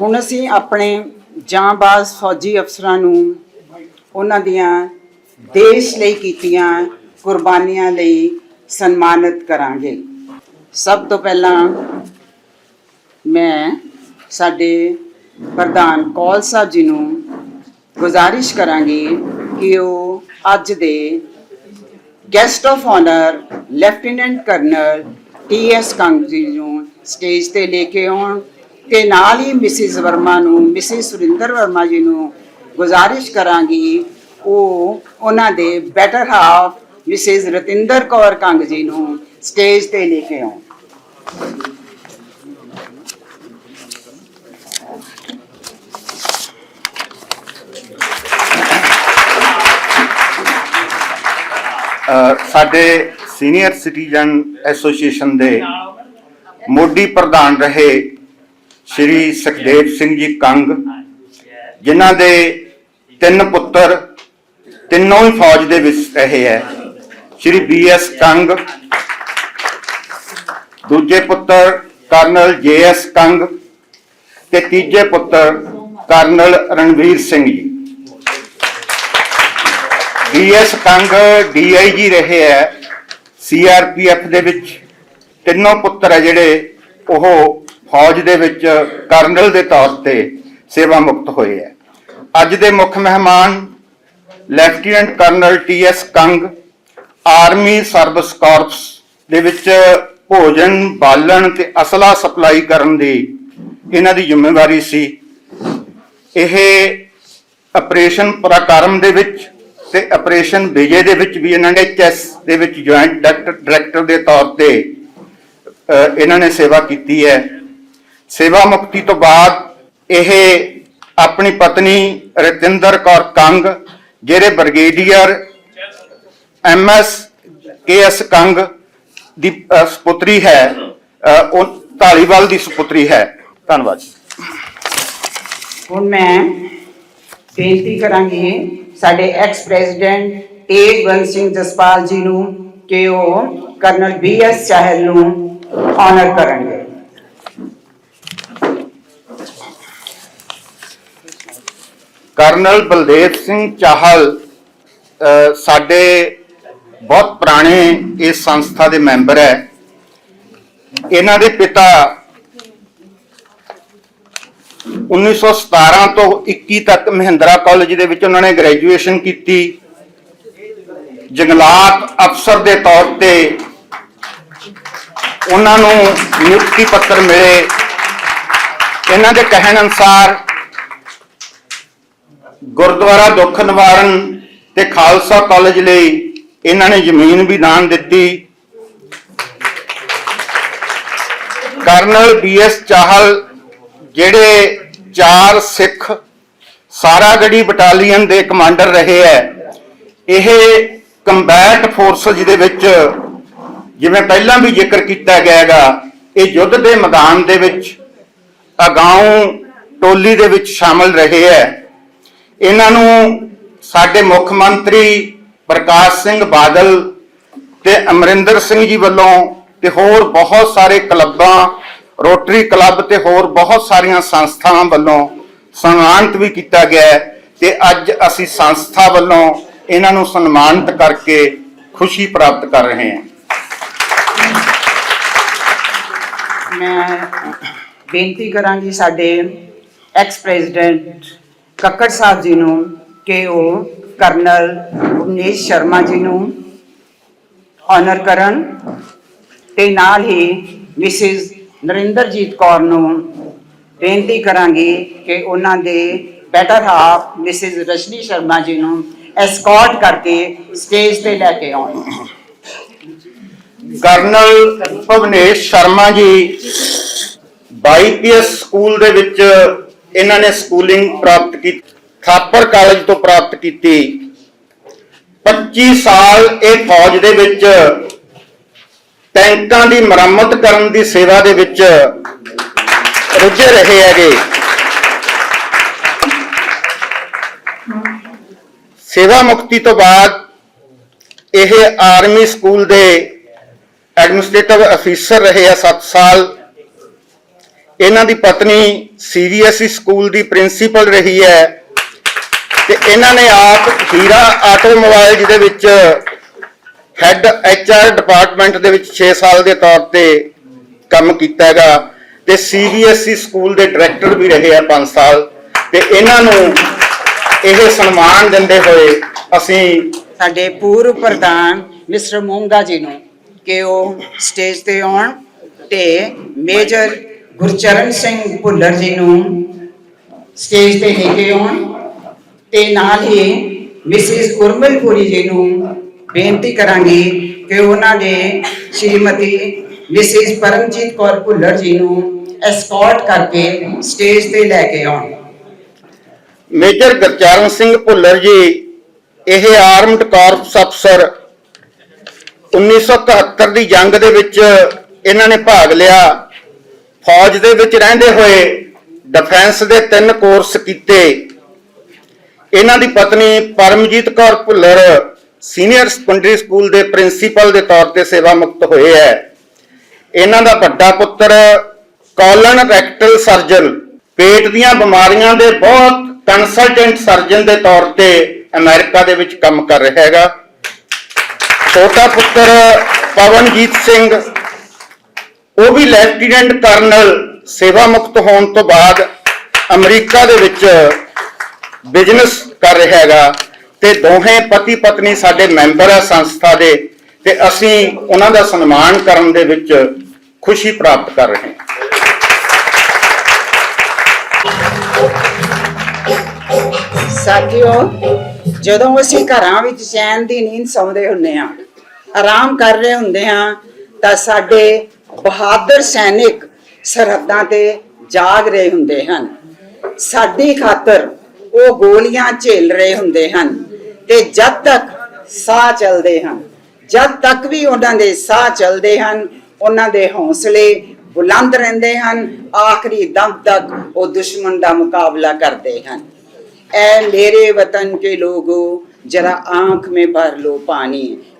ਹੁਣ ਅਸੀਂ ਆਪਣੇ ਜਾਂਬਾਜ਼ ਫੌਜੀ ਅਫਸਰਾਂ ਨੂੰ ਉਹਨਾਂ ਦੀਆਂ ਦੇਸ਼ ਲਈ ਕੀਤੀਆਂ ਕੁਰਬਾਨੀਆਂ ਲਈ ਸਨਮਾਨਿਤ ਕਰਾਂਗੇ। ਸਭ ਤੋਂ ਪਹਿਲਾਂ ਮੈਂ ਸਾਡੇ ਪ੍ਰਧਾਨ ਕੌਲ ਸਾਹਿਬ ਜੀ ਨੂੰ ਗੁਜ਼ਾਰਿਸ਼ ਕਰਾਂਗੀ ਕਿ ਉਹ ਅੱਜ ਦੇ guest of honour lieutenant colonel T S Kang ji ਨੂੰ ਸਟੇਜ ਤੇ ਲੈ ਕੇ ਆਉਣ। ਤੇ ਨਾਲ ਹੀ ਮਿਸਿਸ ਵਰਮਾ ਨੂੰ, ਮਿਸਿਸ ਸੁਰਿੰਦਰ ਵਰਮਾ ਜੀ ਨੂੰ ਗੁਜ਼ਾਰਿਸ਼ ਕਰਾਂਗੀ, ਉਹ ਉਹਨਾਂ ਦੇ better half Mrs Ratinder Kaur Kang ji ਨੂੰ ਸਟੇਜ ਤੇ ਲੈ ਕੇ ਆਉਣ। ਸਾਡੇ ਸੀਨੀਅਰ ਸਿਟੀਜ਼ਨ ਐਸੋਸੀਏਸ਼ਨ ਦੇ ਮੋਢੀ ਪ੍ਰਧਾਨ ਰਹੇ ਸ਼੍ਰੀ ਸੁਖਦੇਵ ਸਿੰਘ ਜੀ ਕੰਗ ਜਿਨ੍ਹਾਂ ਦੇ ਤਿੰਨ ਪੁੱਤਰ ਤਿੰਨੋਂ ਹੀ ਫੌਜ ਦੇ ਵਿੱਚ ਰਹੇ ਹੈ। ਸ਼੍ਰੀ ਬੀ ਐਸ ਕੰਗ ਦੂਜੇ ਪੁੱਤਰ ਕਰਨਲ ਜੇ ਐਸ ਕੰਗ ਤੇ ਤੀਜੇ ਪੁੱਤਰ colonel Ranveer Singh ji. DS Kang DIG ਰਹੇ ਹੈ ਸੀਆਰਪੀਐਫ ਦੇ ਵਿੱਚ। ਤਿੰਨੋਂ ਪੁੱਤਰ ਹੈ ਜਿਹੜੇ ਉਹ ਫੌਜ ਦੇ ਵਿੱਚ ਕਰਨਲ ਦੇ ਤੌਰ ਤੇ ਸੇਵਾ ਮੁਕਤ ਹੋਏ ਹੈ। ਅੱਜ ਦੇ ਮੁੱਖ ਮਹਿਮਾਨ lieutenant colonel T S Kang, army service corps ਦੇ ਵਿੱਚ ਭੋਜਨ, ਬਾਲਣ ਤੇ ਅਸਲਾ ਸਪਲਾਈ ਕਰਨ ਦੀ ਇਹਨਾਂ ਦੀ ਜ਼ਿੰਮੇਵਾਰੀ ਸੀ। ਇਹ ਆਪਰੇਸ਼ਨ ਪਰਾਕਰਮ ਦੇ ਵਿੱਚ ਤੇ ਆਪਰੇਸ਼ਨ ਵਿਜੇ ਦੇ ਵਿੱਚ ਵੀ ਇਹਨਾਂ ਨੇ ਚੈਸ ਦੇ ਵਿੱਚ ਜੁਆਇੰਟ ਡਾਇਰੈਕਟਰ ਦੇ ਤੌਰ ਤੇ ਇਹਨਾਂ ਨੇ ਸੇਵਾ ਕੀਤੀ ਹੈ। ਸੇਵਾ ਮੁਕਤੀ ਤੋਂ ਬਾਅਦ ਇਹ ਆਪਣੀ ਪਤਨੀ ਰਤਿੰਦਰ ਕੌਰ ਕੰਗ ਜਿਹੜੇ ਬ੍ਰਿਗੇਡੀਅਰ ਐਮਐਸ ਕੇਐਸ ਕੰਗ ਦੀ ਅ, ਸੁਪੁੱਤਰੀ ਹੈ ਉਹ ਢਾਲੀਵਾਲ ਦੀ ਸੁਪੁੱਤਰੀ ਹੈ। ਧੰਨਵਾਦ ਹੁਣ ਮੈਂ ਬੇਨਤੀ ਕਰਾਂਗੀ ਸਾਡੇ ਐਕਸ ਪ੍ਰੈਜ਼ੀਡੈਂਟ ਤੇਜਵੰਤ ਸਿੰਘ ਜਸਪਾਲ ਜੀ ਨੂੰ ਕਿ ਉਹ ਕਰਨਲ ਬੀ ਚਾਹਲ ਨੂੰ ਆਨਰ ਕਰਨਗੇ। ਕਰਨਲ ਬਲਦੇਵ ਸਿੰਘ ਚਾਹਲ ਸਾਡੇ ਬਹੁਤ ਪੁਰਾਣੇ ਇਸ ਸੰਸਥਾ ਦੇ ਮੈਂਬਰ ਹੈ। ਇਹਨਾਂ ਦੇ ਪਿਤਾ 1917 ਤੋਂ 21 ਤੱਕ ਮਹਿੰਦਰਾ ਕਾਲਜ ਦੇ ਵਿੱਚ ਉਹਨਾਂ ਨੇ ਗ੍ਰੈਜੂਏਸ਼ਨ ਕੀਤੀ। ਜੰਗਲਾਤ ਅਫਸਰ ਦੇ ਤੌਰ ਤੇ ਉਹਨਾਂ ਨੂੰ ਨਿਯੁਕਤੀ ਪੱਤਰ ਮਿਲੇ। ਇਹਨਾਂ ਦੇ ਕਹਿਣ ਅਨੁਸਾਰ ਗੁਰਦੁਆਰਾ ਦੁੱਖ ਨਿਵਾਰਨ ਤੇ ਖਾਲਸਾ ਕਾਲਜ ਲਈ ਇਹਨਾਂ ਨੇ ਜ਼ਮੀਨ ਵੀ ਦਾਨ ਦਿੱਤੀ। ਕਰਨਲ ਬੀਐਸ ਚਾਹਲ ਜਿਹੜੇ ਚਾਰ ਸਿੱਖ ਸਾਰਾਗੜੀ ਬਟਾਲੀਅਨ ਦੇ ਕਮਾਂਡਰ ਰਹੇ ਹੈ ਇਹ ਕੰਬੈਟ ਫੋਰਸਸ ਦੇ ਵਿੱਚ ਜਿਵੇਂ ਪਹਿਲਾਂ ਵੀ ਜ਼ਿਕਰ ਕੀਤਾ ਗਿਆ ਹੈਗਾ ਇਹ ਯੁੱਧ ਦੇ ਮੈਦਾਨ ਦੇ ਵਿੱਚ ਅਗਾਉਂ ਟੋਲੀ ਦੇ ਵਿੱਚ ਸ਼ਾਮਲ ਰਹੇ ਹੈ ਇਹਨਾਂ ਨੂੰ ਸਾਡੇ ਮੁੱਖ ਮੰਤਰੀ ਪ੍ਰਕਾਸ਼ ਸਿੰਘ ਬਾਦਲ ਤੇ ਅਮਰਿੰਦਰ ਸਿੰਘ ਜੀ ਵੱਲੋਂ ਤੇ ਹੋਰ ਬਹੁਤ ਸਾਰੇ ਕਲੱਬਾਂ, ਰੋਟਰੀ ਕਲੱਬ ਤੇ ਹੋਰ ਬਹੁਤ ਸਾਰੀਆਂ ਸੰਸਥਾਵਾਂ ਵੱਲੋਂ ਸਨਮਾਨਿਤ ਵੀ ਕੀਤਾ ਗਿਆ ਹੈ ਤੇ ਅੱਜ ਅਸੀਂ ਸੰਸਥਾ ਵੱਲੋਂ ਇਹਨਾਂ ਨੂੰ ਸਨਮਾਨਿਤ ਕਰਕੇ ਖੁਸ਼ੀ ਪ੍ਰਾਪਤ ਕਰ ਰਹੇ ਹਾਂ। ਮੈਂ ਬੇਨਤੀ ਕਰਾਂਗੀ ਸਾਡੇ ਐਕਸ ਪ੍ਰੈਜ਼ੀਡੈਂਟ ਕੱਕੜ ਸਾਹਿਬ ਜੀ ਨੂੰ, ਕਿ ਕਰਨਲ ਭੁਵਨੇਸ਼ ਸ਼ਰਮਾ ਜੀ ਨੂੰ ਆਨਰ ਕਰਨ ਤੇ ਨਾਲ ਹੀ ਮਿਸਿਸ ਨਰਿੰਦਰਜੀਤ ਕੌਰ ਨੂੰ ਬੇਨਤੀ ਕਰਾਂਗੀ ਕਿ ਉਹਨਾਂ ਦੇ better half Mrs Rashni Sharma ji ਨੂੰ ਐਸਕੌਰਟ ਕਰਕੇ ਸਟੇਜ ਤੇ ਲੈ ਕੇ ਆਉਣ। ਕਰਨਲ ਭਵਨੇਸ਼ ਸ਼ਰਮਾ ਜੀ ਬਾਈਪੀਐਸ ਸਕੂਲ ਦੇ ਵਿੱਚ ਇਹਨਾਂ ਨੇ ਸਕੂਲਿੰਗ ਪ੍ਰਾਪਤ ਕੀਤੀ, ਥਾਪਰ ਕਾਲਜ ਤੋਂ ਪ੍ਰਾਪਤ ਕੀਤੀ। 25 ਸਾਲ ਇਹ ਫੌਜ ਦੇ ਵਿੱਚ ਟੈਂਕਾਂ ਦੀ ਮੁਰੰਮਤ ਕਰਨ ਦੀ ਸੇਵਾ ਦੇ ਵਿੱਚ ਰੁੱਝੇ ਰਹੇ ਹੈਗੇ। ਸੇਵਾ ਮੁਕਤੀ ਤੋਂ ਬਾਅਦ ਇਹ ਆਰਮੀ ਸਕੂਲ ਦੇ ਐਡਮਿਨਿਸਟ੍ਰੇਟਿਵ ਅਫੀਸਰ ਰਹੇ ਆ 7 ਸਾਲ। ਇਹਨਾਂ ਦੀ ਪਤਨੀ ਸੀਬੀਐਸਈ ਸਕੂਲ ਦੀ ਪ੍ਰਿੰਸੀਪਲ ਰਹੀ ਹੈ ਤੇ ਇਹਨਾਂ ਨੇ ਆਪ ਹੀਰਾ ਆਟੋਮੋਬਾਈਲ, ਜਿਹਦੇ ਵਿੱਚ ਹੈੱਡ ਐਚਆਰ ਡਿਪਾਰਟਮੈਂਟ ਦੇ ਵਿੱਚ 6 ਸਾਲ ਦੇ ਤੌਰ ਤੇ ਕੰਮ ਕੀਤਾ ਹੈਗਾ ਤੇ ਸੀਬੀਐਸਈ ਸਕੂਲ ਦੇ ਡਾਇਰੈਕਟਰ ਵੀ ਰਹੇ ਆ 5 ਸਾਲ ਤੇ ਇਹਨਾਂ ਨੂੰ ਇਹ ਸਨਮਾਨ ਦਿੰਦੇ ਹੋਏ ਅਸੀਂ ਸਾਡੇ ਪੂਰਵ ਪ੍ਰਧਾਨ ਮਿਸਟਰ ਮੋਂਗਾ ਜੀ ਨੂੰ ਕਿ ਉਹ ਸਟੇਜ ਤੇ ਆਉਣ ਤੇ ਮੇਜਰ ਗੁਰਚਰਨ ਸਿੰਘ ਭੁੱਲਰ ਜੀ ਨੂੰ ਸਟੇਜ ਤੇ ਲੈ ਕੇ ਆਉਣ ਤੇ ਨਾਲ ਹੀ ਮਿਸਿਸ ਉਰਮਲਪੁਰੀ ਜੀ ਨੂੰ ਬੇਨਤੀ ਕਰਾਂਗੀ ਕਿ ਉਹਨਾਂ ਦੇ ਸ਼੍ਰੀਮਤੀ ਮਿਸਿਸ ਪਰਮਜੀਤ ਕੌਰ ਭੁੱਲਰ ਜੀ ਨੂੰ ਐਸਕੌਰਟ ਕਰਕੇ ਸਟੇਜ ਤੇ ਲੈ ਕੇ ਆਉਣ। ਮੇਜਰ ਗੁਰਚਰਨ ਸਿੰਘ ਭੁੱਲਰ ਜੀ, ਇਹ ਆਰਮਡ ਕਾਰਪਸ ਅਫਸਰ 1971 ਦੀ ਜੰਗ ਦੇ ਵਿੱਚ ਇਹਨਾਂ ਨੇ ਭਾਗ ਲਿਆ। ਫੌਜ ਦੇ ਵਿੱਚ ਰਹਿੰਦੇ ਹੋਏ ਡਿਫੈਂਸ ਦੇ ਤਿੰਨ ਕੋਰਸ ਕੀਤੇ। ਇਹਨਾਂ ਦੀ ਪਤਨੀ Paramjit Kaur Bhullar senior secondary school ਦੇ ਪ੍ਰਿੰਸੀਪਲ ਦੇ ਤੌਰ ਤੇ ਸੇਵਾ ਮੁਕਤ ਹੋਏ ਹੈ। ਇਹਨਾਂ ਦਾ ਵੱਡਾ ਪੁੱਤਰ ਕਾਲਨ ਰੈਕਟਲ ਸਰਜਨ ਪੇਟ ਦੀਆਂ ਬਿਮਾਰੀਆਂ ਦੇ ਬਹੁਤ ਕੰਸਲਟੈਂਟ ਸਰਜਨ ਦੇ ਤੌਰ ਤੇ ਅਮਰੀਕਾ ਦੇ ਵਿੱਚ ਕੰਮ ਕਰ ਰਿਹਾ ਹੈਗਾ। ਛੋਟਾ ਪੁੱਤਰ ਪਵਨਜੀਤ ਸਿੰਘ ਉਹ ਵੀ ਲੈਫਟੀਨੈਂਟ ਕਰਨਲ ਸੇਵਾ ਮੁਕਤ ਹੋਣ ਤੋਂ ਬਾਅਦ ਅਮਰੀਕਾ ਦੇ ਵਿੱਚ ਬਿਜ਼ਨਸ ਕਰ ਰਿਹਾ ਹੈਗਾ ਤੇ ਦੋਹੇ ਪਤੀ ਪਤਨੀ ਸਾਡੇ ਮੈਂਬਰ ਆ ਸੰਸਥਾ ਦੇ ਤੇ ਅਸੀਂ ਉਹਨਾਂ ਦਾ ਸਨਮਾਨ ਕਰਨ ਦੇ ਵਿੱਚ ਖੁਸ਼ੀ ਪ੍ਰਾਪਤ ਕਰ ਰਹੇ ਹਾਂ। ਸਾਥੀਓ, ਜਦੋਂ ਅਸੀਂ ਘਰਾਂ ਵਿੱਚ ਚੈਨ ਦੀ ਨੀਂਦ ਸੌਂਦੇ ਹੁੰਦੇ ਹਾਂ, ਆਰਾਮ ਕਰ ਰਹੇ ਹੁੰਦੇ ਹਾਂ, ਤਾਂ ਸਾਡੇ ਬਹਾਦਰ ਸੈਨਿਕ ਸਰਹੱਦਾਂ ਤੇ ਜਾਗ ਰਹੇ ਹੁੰਦੇ ਹਨ। ਸਾਡੀ ਖਾਤਰ ਉਹ ਗੋਲੀਆਂ ਝੇਲ ਰਹੇ ਹੁੰਦੇ ਹਨ ਤੇ ਜਦ ਤੱਕ ਸਾਹ ਚੱਲਦੇ ਹਨ, ਜਦ ਤੱਕ ਵੀ ਉਹਨਾਂ ਦੇ ਸਾਹ ਚਲਦੇ ਹਨ, ਉਹਨਾਂ ਦੇ ਹੌਸਲੇ ਬੁਲੰਦ ਰਹਿੰਦੇ ਹਨ, ਆਖਰੀ ਦਮ ਤੱਕ ਉਹ ਦੁਸ਼ਮਣ ਦਾ ਮੁਕਾਬਲਾ ਕਰਦੇ ਹਨ। ਐ ਮੇਰੇ ਵਤਨ ਕੇ ਲੋਗੋ, ਜਰਾ ਆਂਖ ਮੇ ਭਰ ਲੋ ਪਾਣੀ।